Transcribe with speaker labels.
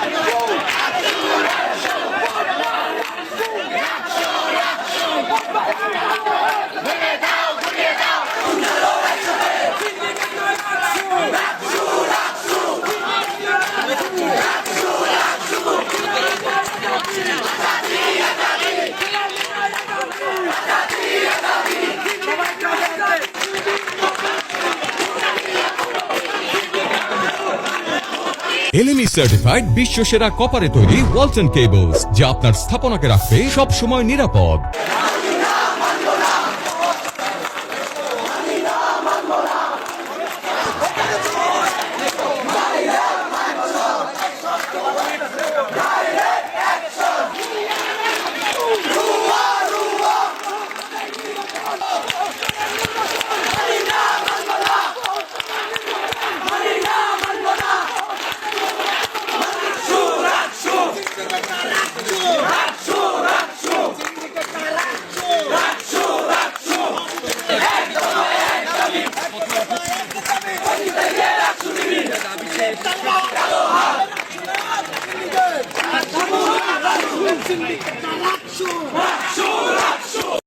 Speaker 1: Yeah. এলএমই certified বিশ্ব সেরা কপারে তৈরি ওয়ালটন কেবলস যা আপনার স্থাপনাকে রাখবে সব সময় নিরাপদ Yeah. Thank you.